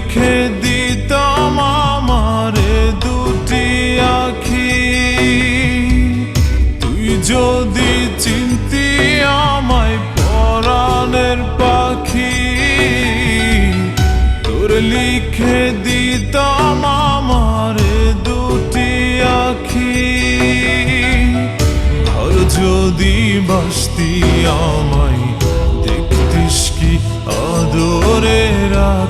লিখে দিতাম আমারে দুটি আখি। তুই যদি চিনতি আমায় পরাণের পাখি, তোর লিখে দিতাম আমারে দুটি আখি। আর যদি বাসতি আমায় দেখতিস কি আদরে রাখি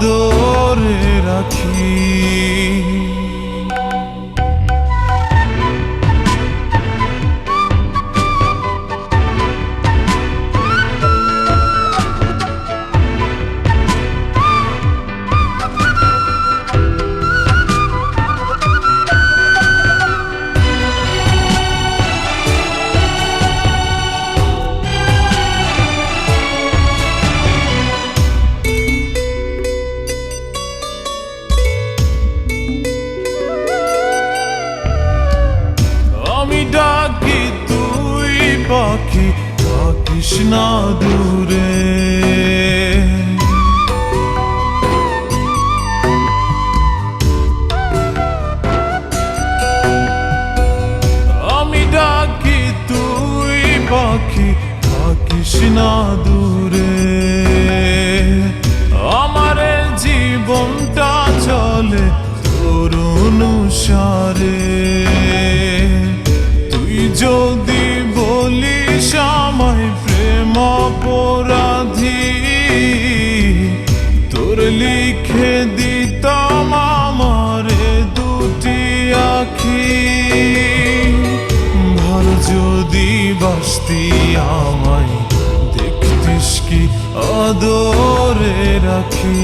আদরে না দূরে। আমি ডাকি তুই পাখি থাকিস দূরে। বাসতি আমায় দেখতিস কি? আদরে রাখি।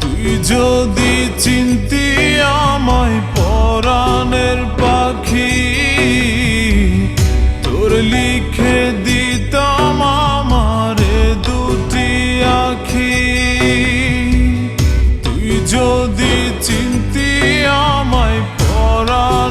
তুই যদি চিনতি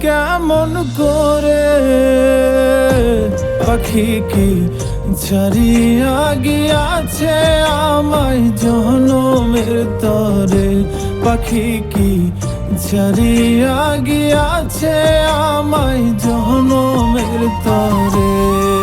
কেমন করে পাখি কি ছাড়িয়া গিয়াছে আমায় জনমের তরে। পাখি কি ছাড়িয়া গিয়াছে আমায় জনমের তরে।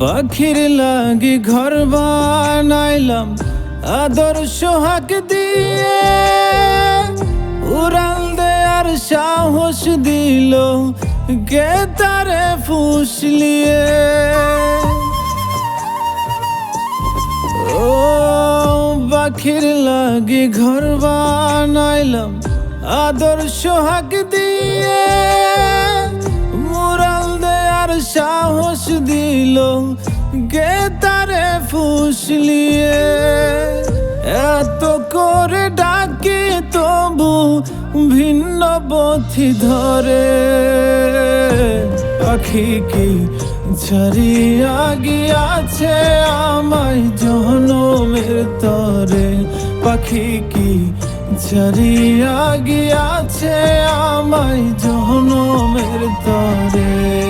পাখির লাগি ঘর বানাইলাম আদর সোহাগ দিয়ে। উড়াল দেয়ার সাহস দিল গে তারে ফুসলিয়ে। ও পাখির লাগি ঘর বানাইলাম আদর সোহাগ দিয়ে। সাহস দিল গে তারে ফুসলিয়ে। এত করে ডাকি তবু ভিন্ন পথি ধরে। পাখি কি ছাড়িয়া গিয়াছে আমায় জনমের তরে? পাখি কি ছাড়িয়া গিয়াছে আমায় জনমের তার?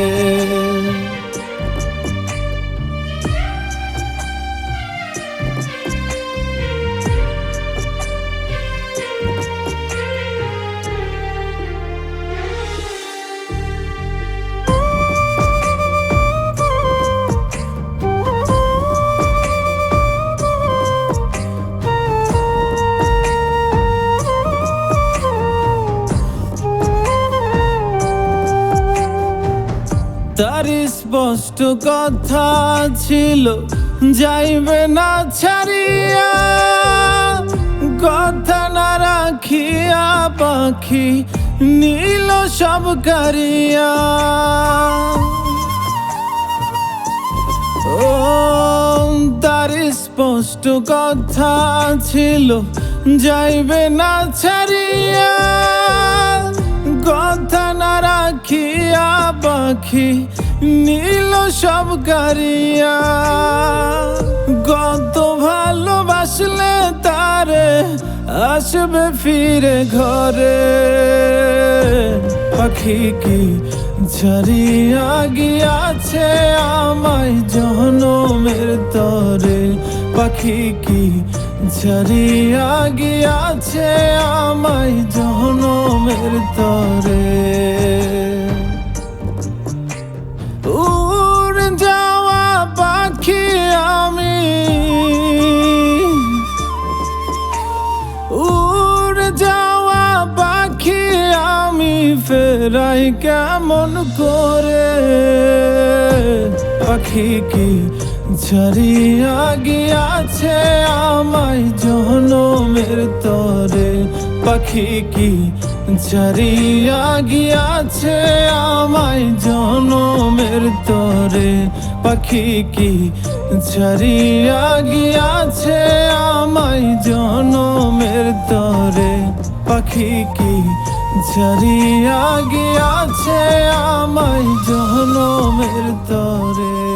স্পষ্ট কথা ছিল, যাইবে না ছাড়িয়া। কথা না রাখিয়া পাখি নীল সব কারিয়া। ও, তার স্পষ্ট কথা ছিল, যাইবে না ছাড়িয়া। কথা না রাখিয়া পাখি নীল সব গারিয়া কত ভালোবাসলে তারে আসবে ফিরে ঘরে। পাখি কি ছাড়িয়া গিয়াছে আমায় জনমের তরে? পাখি কি ছাড়িয়া গিয়াছে আমায় জনমের তরে? ফেরাই কেমন করে? পাখি কি ছাড়িয়া গিয়াছে আমায় জনমের তরে? পাখি কি ছাড়িয়া গিয়াছে আমায় জনমের তরে? পাখি কি ছাড়িয়া গিয়াছে আমায় জনমের তরে? পাখি কি ছাড়িয়া গিয়াছে আমায় জহনমের তরে।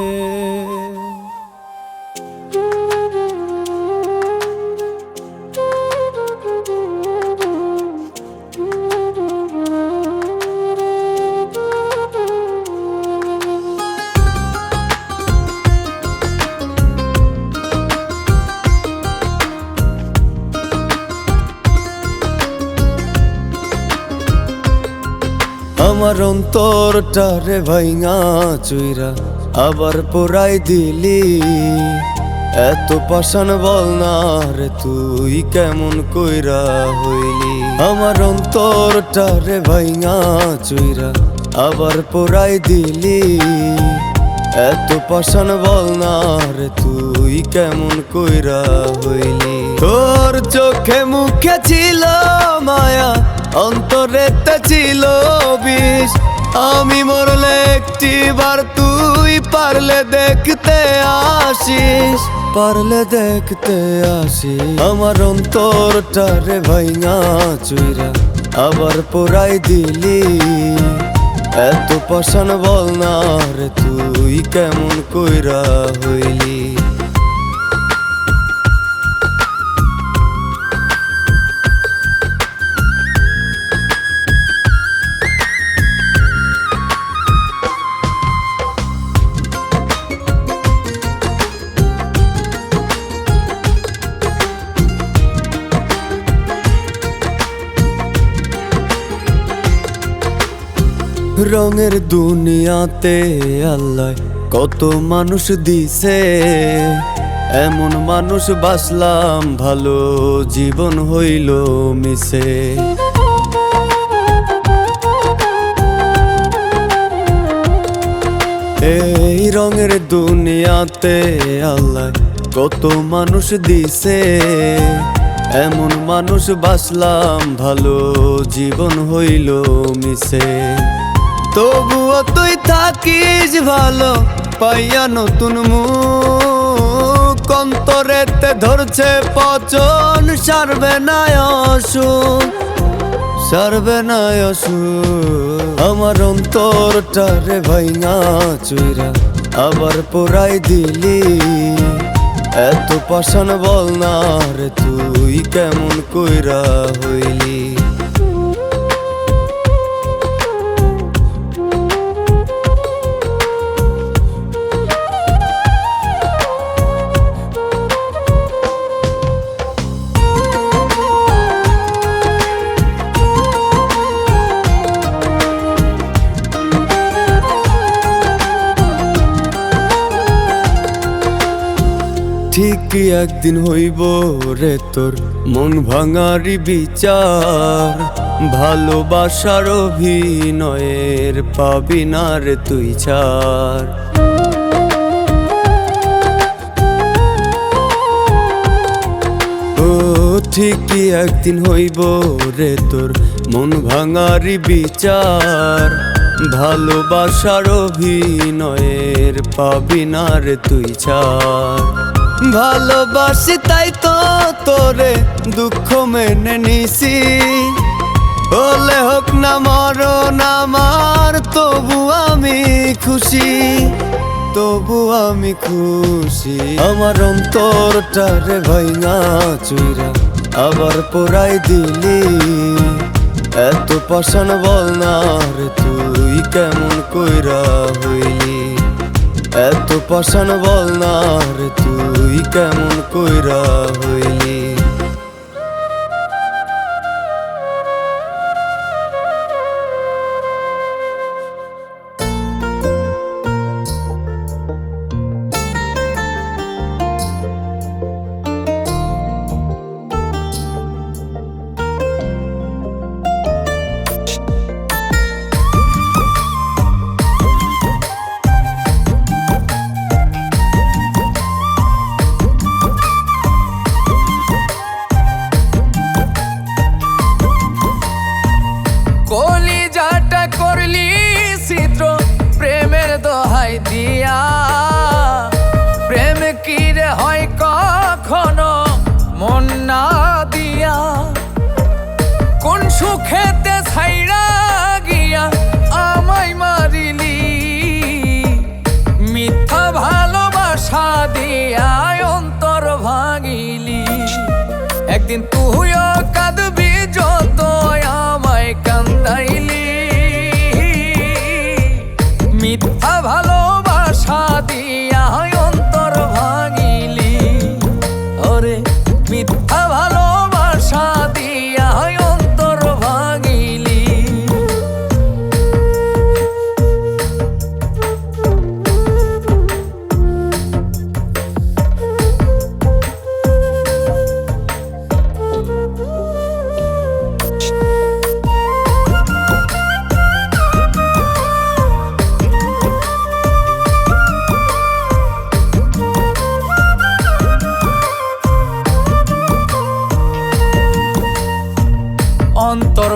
আমার অন্তরটা রে ভাইঙা চুইরা আবার পোড়াই দিলি। এত পাষাণ বল না রে তুই কেমন কইরা হইলি। আমার অন্তরটা রে ভাইঙা চুইরা আবার পোড়াই দিলি। এত পাষাণ বল না রে তুই কেমন কইরা হইলি। তোর চোখে মুখে ছিল অন্তরেতে ছিল বিষ। আমি মরলে একটি বার তুই পারলে দেখতে আসিস। পারলে দেখতে আসিস। আমার অন্তরটা রে ভাইঙা চুইরা আবার পোড়াই দিলি। এত পাষাণ বল না রে, তুই কেমন কইরা হইলি? রঙের দুনিয়াতে আল্লাহ কত মানুষ দিছে। এমন মানুষ বাসলাম ভালো জীবন হইল মিশে এই রঙের দুনিয়াতে আল্লাহ কত মানুষ দিছে। এমন মানুষ বাসলাম ভালো জীবন হইল মিশে তবুও তুই থাকিস ভালো, পাইয়া নতুন মুখ। অন্তরেতে ধরছে পচন, সারবে না অসুখ, সারবে না অসুখ। আমার অন্তরটা রে ভাইঙা চুইরা আবার পোড়াই দিলি। এত পাষাণ বল না রে, তুই কেমন কইরা হইলি? একদিন হইব রে তোর মন ভাঙারি বিচার। ভালোবাসার অভিনয়ের পাবি না রে তুই ও ঠিকই একদিন হইব রে তোর মন ভাঙারি বিচার। ভালোবাসার অভিনয়ের পাবি না রে তুই ছাড়। ভালোবাসি, তাই তো তোরে দুঃখ মেনে নিছি। হলে হোক না মরণ আমার, তবু আমি খুশি, তবু আমি খুশি। আমার অন্তরটা রে ভাইঙা চুইরা আবার পোড়াই দিলি। এত পাষাণ বল না রে, তুই কেমন কইরা হইলি? এত পাষাণ বল না রে তুই কেমন কইরা হইলি? মুখেতে ছাইরা গিয়া আমায় মারিলি। মিথ্যা ভালোবাসা দিয়া অন্তর ভাঙিলি। একদিন তুইও কাঁদবি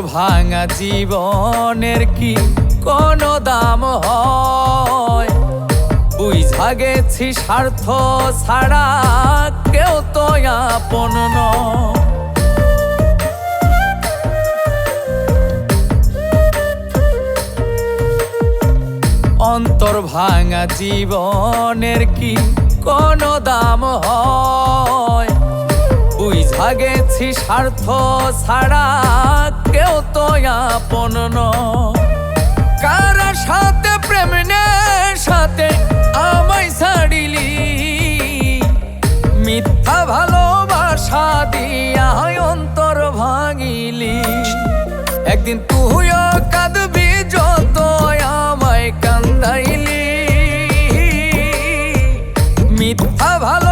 ভাঙা জীবনের কি কোনো দাম হয়? বুঝা গেছি স্বার্থ ছাড়া কেউ তো আপন অন্তর ভাঙা জীবনের কি কোনো দাম হয়? বুঝা গেছি স্বার্থ ছাড়া আপন। কারা সাথে প্রেম সাথে আমায় ছাড়িলি। মিথ্যা ভালোবাসা দিয়া অন্তর ভাঙিলি। একদিন তুইও কাঁদবি যত আমায় কান্দাইলি। মিথ্যা ভালোবাসা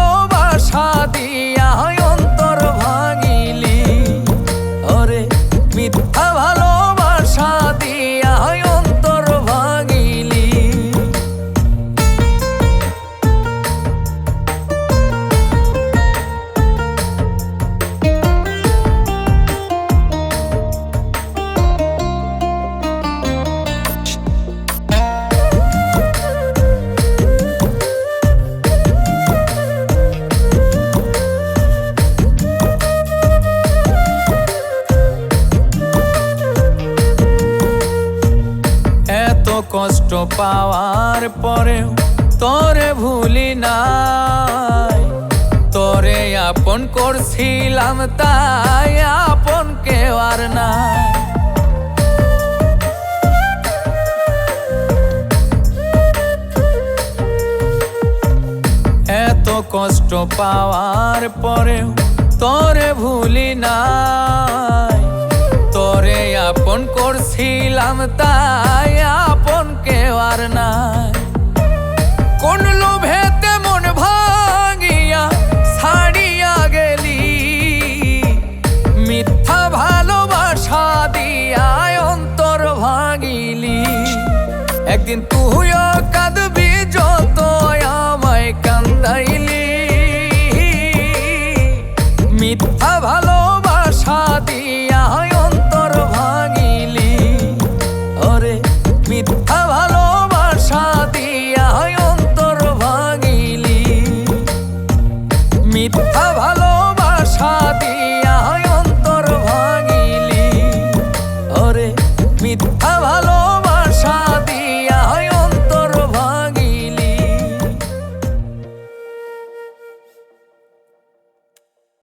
তাই আপন কেউ আর নাই। এত কষ্ট পাওয়ার পরেও তোরে ভুলি নাই। তোরে আপন করছিলাম, তাই আপন কেউ আর নাই। কোন লোভেতে কাঁদবি ভালোবাসা